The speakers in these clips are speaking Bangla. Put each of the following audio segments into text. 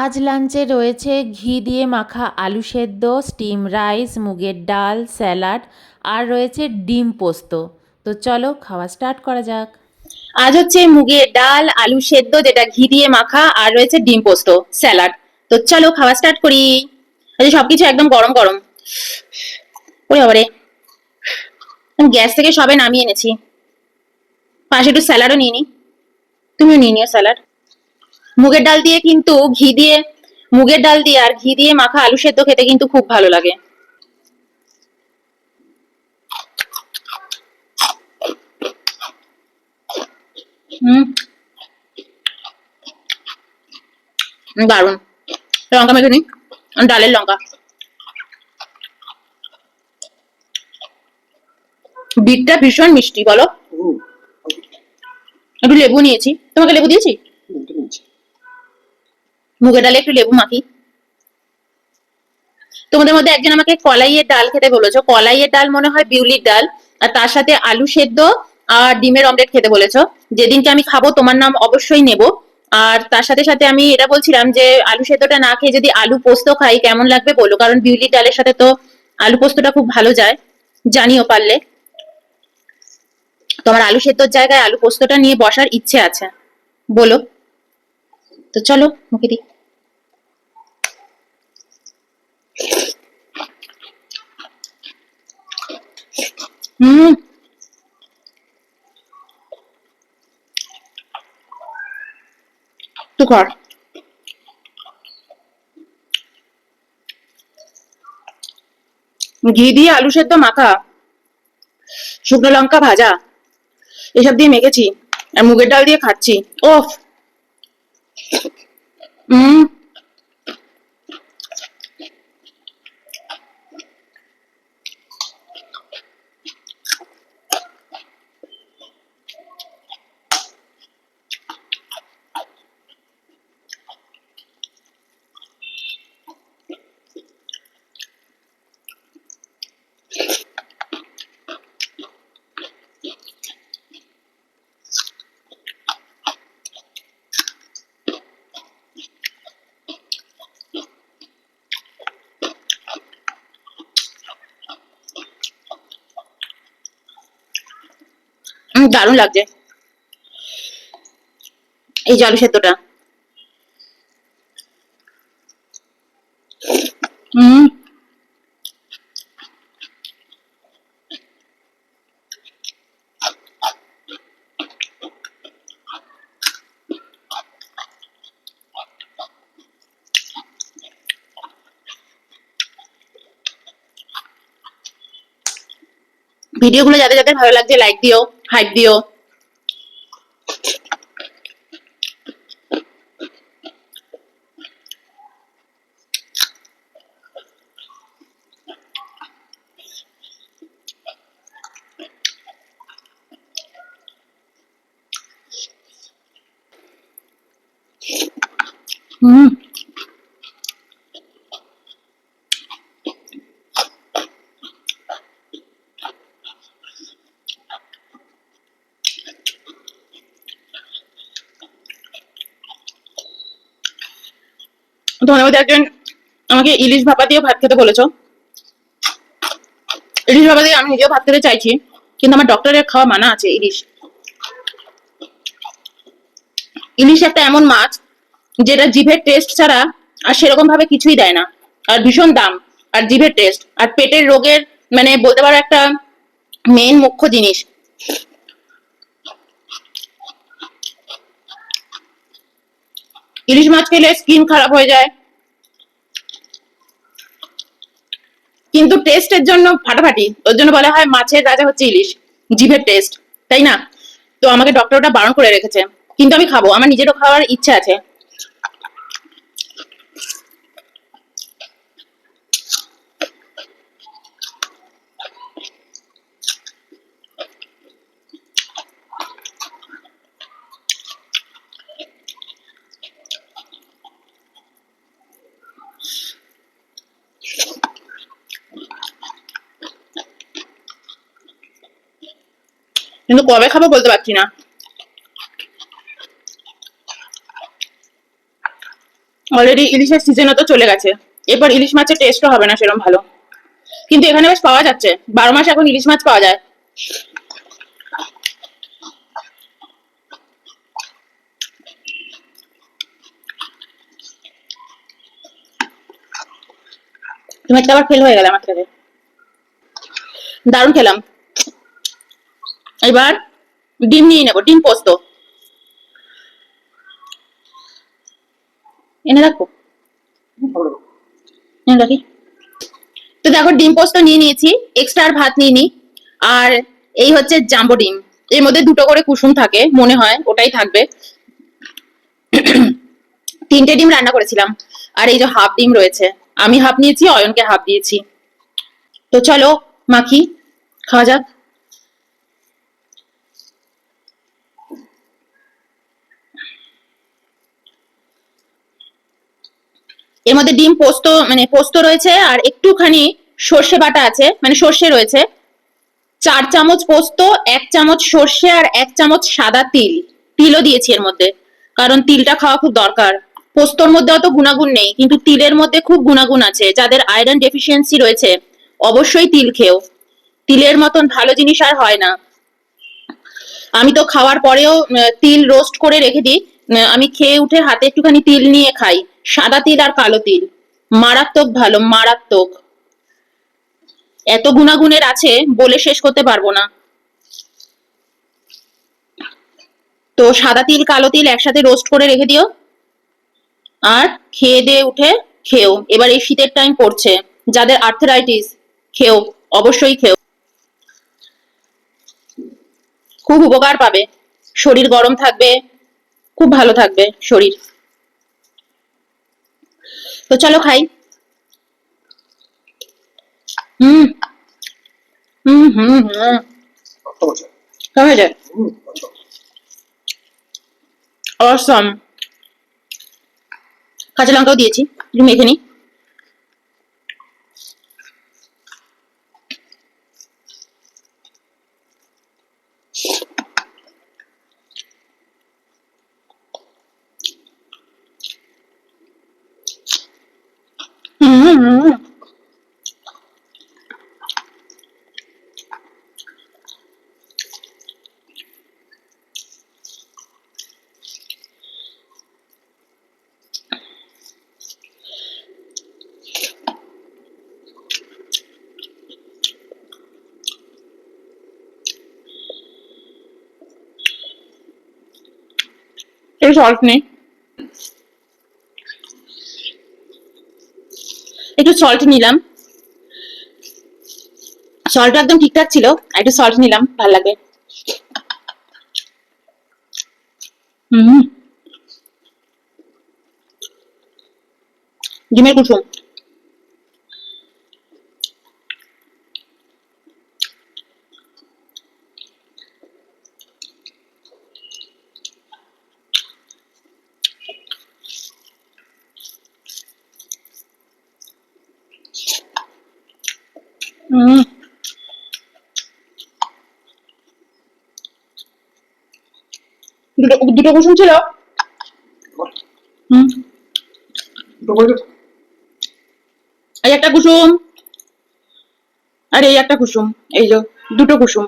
আজ লাঞ্চে রয়েছে ঘি দিয়ে মাখা আলু সেদ্ধ স্টিম রাইস মুগের ডাল স্যালাড আর রয়েছে ডিম পোস্ত। তো চলো খাওয়া স্টার্ট করা যাক। আজ হচ্ছে মুগের ডাল, আলু সেদ্ধ, যেটা ঘি দিয়ে মাখা, আর রয়েছে ডিম পোস্ত স্যালাড তো চলো খাওয়া স্টার্ট করি। আচ্ছা সবকিছু একদম গরম গরম। ওরে বাবারে। গ্যাস থেকে সবে নামিয়ে এনেছি। পাশে একটু স্যালাডও নিয়ে নি। তুমিও নিয়ে নিও স্যালাড মুগের ডাল দিয়ে কিন্তু ঘি দিয়ে মুগের ডাল দিয়ে আর ঘি দিয়ে মাখা আলু সেদ্ধ খেতে কিন্তু খুব ভালো লাগে। হুম। দারুণ লঙ্কা মেখে নিই। ডালের লঙ্কা। বিটটা ভীষণ মিষ্টি বলো? একটু লেবু নিয়েছি। তোমাকে লেবু দিয়েছি? মুগের ডালে একটু লেবু মাখি। তোমাদের মধ্যে একজন আমাকে কলাইয়ের ডাল খেতে বলেছ। কলাইয়ের ডাল মনে হয় বিউলির ডাল, আর তার সাথে আলু সেদ্ধ আর ডিমের অমলেট খেতে বলেছ। যেদিনকে আমি খাব, তোমার নাম অবশ্যই নেব। আর তার সাথে সাথে আমি এটা বলছিলাম যে, আলু সেদ্ধটা না খেয়ে যদি আলু পোস্ত খাই, কেমন লাগবে বলো? কারণ বিউলির ডালের সাথে তো আলু পোস্তটা খুব ভালো যায়। জানিও পারলে। তোমার আলু সেদ্ধর জায়গায় আলু পোস্তটা নিয়ে বসার ইচ্ছে আছে। বলো। তো চলো, মুখে দিই। কর ঘি দিয়ে আলু সেদ্ধ মাখা। শুকনো লঙ্কা ভাজা। এসব দিয়ে মেখেছি। আর মুগের ডাল দিয়ে খাচ্ছি। ওফ। হুম। দারুণ লাগছে। এই সেদ্ধটা। হুম। ভিডিওগুলো যাদের যাদের ভালো লাগছে লাইক দিও। হাইপ দিও হুম মধ্যে একজন আমাকে ইলিশ ভাপা দিয়ে ভাত খেতে বলেছ। ইলিশ ভাপা দিয়ে আমি নিজেও ভাত খেতে চাইছি, কিন্তু আমার ডক্টরের খাওয়া মানা আছে ইলিশ। ইলিশ একটা এমন মাছ যেটা জিভের টেস্ট ছাড়া আর সেরকম ভাবে কিছুই দেয় না। আর ভীষণ দাম, আর জিভের টেস্ট আর পেটের রোগের মানে বলতে পারো একটা মেন মুখ্য জিনিস। ইলিশ মাছ খেলে স্কিন খারাপ হয়ে যায়। কিন্তু টেস্টের জন্য ফাটাফাটি, ওর জন্য বলা হয় মাছের রাজা হচ্ছে ইলিশ, জিভের টেস্ট তাই না? তো আমাকে ডক্টর ওটা বারণ করে রেখেছে, কিন্তু আমি খাব, আমার নিজেরও খাওয়ার ইচ্ছা আছে। কিন্তু কবে খাব বলতে পারছি না। অলরেডি ইলিশের সিজনও তো চলে গেছে। এরপর ইলিশ মাছের টেস্টও হবে না সেরকম ভালো। কিন্তু এখানে বেশ পাওয়া যাচ্ছে। বারো মাস এখন ইলিশ মাছ পাওয়া যায়। তুমি আজকে আবার ফেল হয়ে গেলে আমার থেকে। দারুণ খেলাম। এবার ডিম নিয়ে নেব, ডিম পোস্ত। এনে রাখব এনে রাখি। তো দেখো, ডিম পোস্ত নিয়ে নিয়েছি এক্সট্রা আর ভাত নিয়ে নি আর এই হচ্ছে জাম্বো ডিম। এর মধ্যে দুটো করে কুসুম থাকে, মনে হয়, ওটাই থাকবে। তিনটে ডিম রান্না করেছিলাম, আর এই যে হাফ ডিম রয়েছে। আমি হাফ নিয়েছি, অয়নকে হাফ দিয়েছি। তো চলো, মাখি, খাওয়া যাক। এর মধ্যে ডিম পোস্ত মানে পোস্ত রয়েছে আর একটুখানি সর্ষে বাটা আছে মানে সর্ষে রয়েছে। চার চামচ পোস্ত, এক চামচ সর্ষে আর এক চামচ সাদা তিল। তিলও দিয়েছি এর মধ্যে, কারণ তিলটা খাওয়া খুব দরকার। পোস্তর মধ্যে অত গুণাগুণ নেই, কিন্তু তিলের মধ্যে খুব গুণাগুণ আছে। যাদের আয়রন ডেফিসিয়েন্সি রয়েছে, অবশ্যই তিল খেও। তিলের মতন ভালো জিনিস আর হয় না। আমি তো খাওয়ার পরেও তিল রোস্ট করে রেখে দিই। আমি খেয়ে উঠে হাতে একটুখানি তিল নিয়ে খাই। সাদা তিল আর কালো তিল। মারাত্মক ভালো, মারাত্মক। এত গুণাগুণের আছে বলে শেষ করতে পারব না। তো সাদা তিল, কালো তিল একসাথে রোস্ট করে রেখে দিও। আর খেয়ে দিয়ে উঠে খেও। এবার এই শীতের টাইম পড়ছে। যাদের আর্থারাইটিস খেও, অবশ্যই খেও। খুব উপকার পাবে। শরীর গরম থাকবে। খুব ভালো থাকবে শরীর। তো চলো খাই। হুম। হুম হুম হুম। কেমন হয়েছে অসম কাঁচা লঙ্কাও দিয়েছি। একটু মেখে হুম হুম এই সল্ট নেই একটু সল্ট নিলাম। সল্ট একদম ঠিকঠাক ছিল একটু সল্ট নিলাম, ভালো লাগে। হুম। ডিমের কুসুম হুম দুটো দুটো কুসুম ছিল? হুম। এই একটা কুসুম। আর এই একটা কুসুম। এই যে দুটো কুসুম।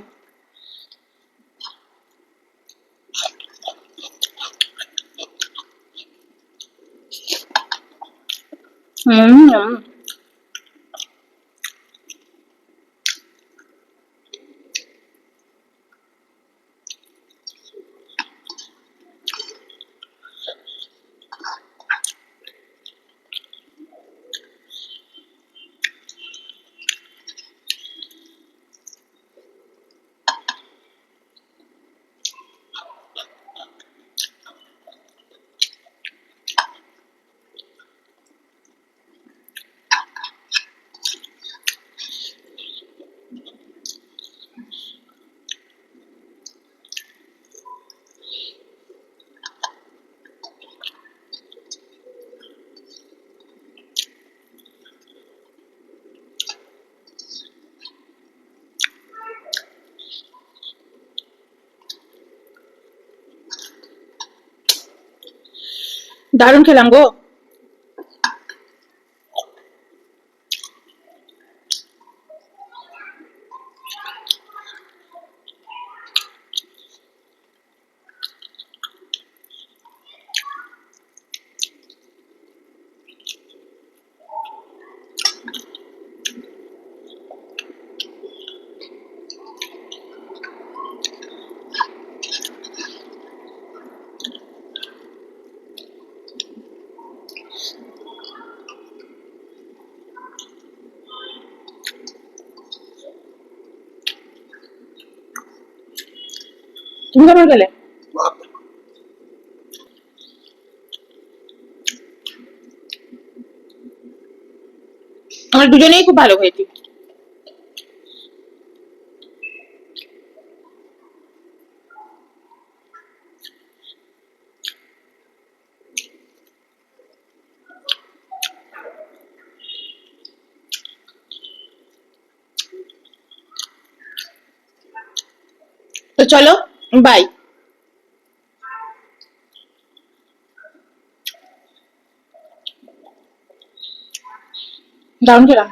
হুম হুম। দারুণ খেলাম গো তুমি কেমন খেলে আমরা দুজনেই খুব ভালো খেয়েছি তো চলো বাই। দারুণ খেলাম